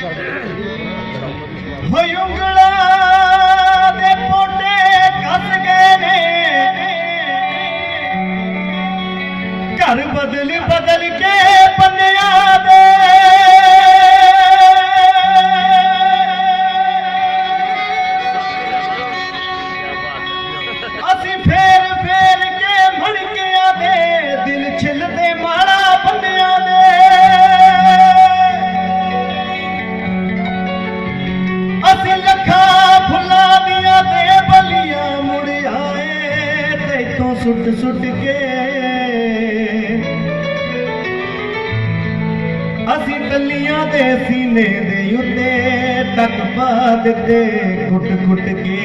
Thank you. ਸੁੱਟ ਸੁੱਟ ਕੇ ਅਸੀਂ ਬੱਲੀਆਂ ਦੇ ਸੀਨੇ ਦੇ ਉੱਤੇ ਤੱਕ ਪਾ ਦਿੱਤੇ ਕੁੱਟ ਕੁੱਟ ਕੇ।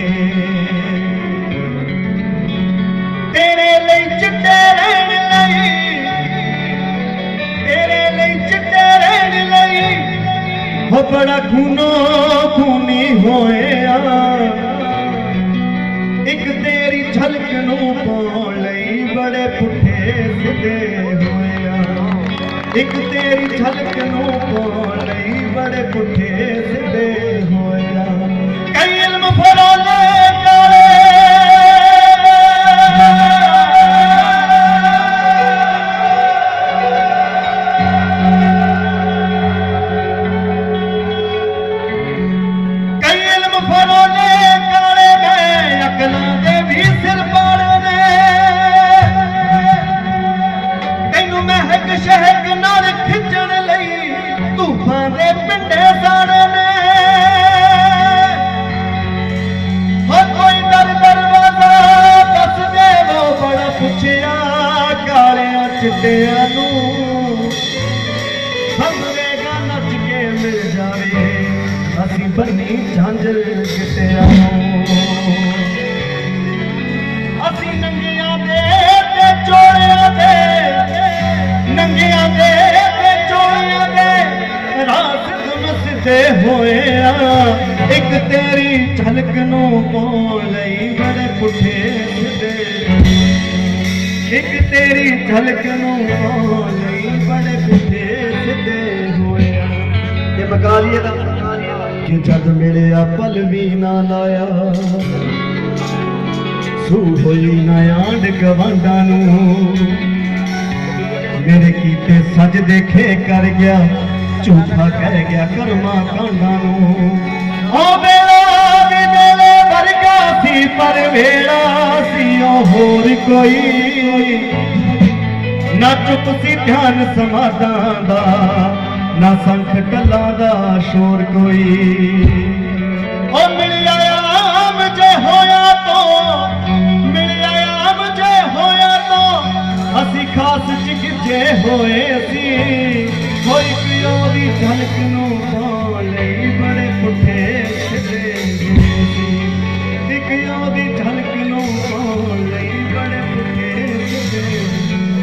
ਤੇਰੇ ਲਈ ਚਿੱਟੇ ਰਹਿਣ ਲਈ, ਤੇਰੇ ਲਈ ਚਿੱਟੇ ਰਹਿਣ ਲਈ ਹੋ ਬੜਾ ਖੂਨੋ ਖੂਨੀ ਹੋਇਆ। ਤੇਰੀ ਝਲਕ ਨੂੰ ਪਾਉਣ ਲਈ ਬੜੇ ਪੁੱਠੇ ਸਿੱਧੇ ਹੋਇਆ ਇੱਕ ਤੇਰੀ ਝਲਕ ਨੂੰ ਪਾਉਣ ਲਈ ਬੜੇ ਪੁੱਠੇ ਸਿੱਧੇ ਹੋਇਆ ਚਿੱਟਿਆਂ ਨੂੰ ਹਮਰੇਗਾ ਨੱਚ ਕੇ ਮਿਲ ਜਾਵੇ। ਅਸੀਂ ਬੰਨੀ ਝਾਂਜਰ ਕਿਤਿਆਂ ਨੂੰ। ਅਸੀਂ ਨੰਗਿਆਂ ਦੇ ਤੇ ਚੋੜਿਆਂ ਦੇ, ਨੰਗਿਆਂ ਦੇ ਤੇ ਚੋੜਿਆਂ ਦੇ ਰਾਤ ਮਸਦੇ ਹੋਏ ਆ ਇੱਕ ਤੇਰੀ ਝਲਕ ਨੂੰ ਪਾਉਣ ਲਈ ਤੇਰੀ ਝਲਕ ਨੂੰ ਲਈ ਬੜੇ ਪੁੱਠੇ ਸਿੱਧੇ ਹੋਇਆ। ਤੇ ਮਕਾ ਲਈਏ ਕਿ ਜਦ ਮਿਲਿਆ ਪਲ ਵੀ ਨਾ ਲਾਇਆ। ਸੂ ਹੋਈ ਨਾ ਆਂਡ ਗਵਾਂਡਾਂ ਨੂੰ। ਮੇਰੇ ਕੀਤੇ ਸੱਜ ਦੇਖੇ ਕਰ ਗਿਆ। ਝੂਠਾ ਕਹਿ ਗਿਆ ਕਰਮਾ ਕਾਂਡਾਂ ਨੂੰ। ਉਹ ਵੇਲਾ ਵੀ ਮੇਰੇ ਵਰਗਾ ਸੀ, ਪਰ ਵੇਲਾ ਸੀ, ਉਹ ਹੋਰ ਕੋਈ ਨਾ ਚੁੱਪ ਸੀ ਧਿਆਨ ਸਮਾਧਾਂ ਦਾ, ਨਾ ਸੰਖ ਟੱਲਾਂ ਦਾ ਸ਼ੋਰ ਕੋਈ। ਉਹ ਮਿਲਿਆ ਆਮ ਜੇ ਹੋਇਆ ਤੋਂ, ਮਿਲਿਆ ਆਮ ਜੇ ਹੋਇਆ ਤੋਂ, ਅਸੀਂ ਖਾਸ ਚ ਗਿੱਜੇ ਹੋਏ ਅਸੀਂ ਕੋਈ ਪਿਓ ਦੀ ਝਲਕ ਨੂੰ ਪਾਉਣ ਲਈ।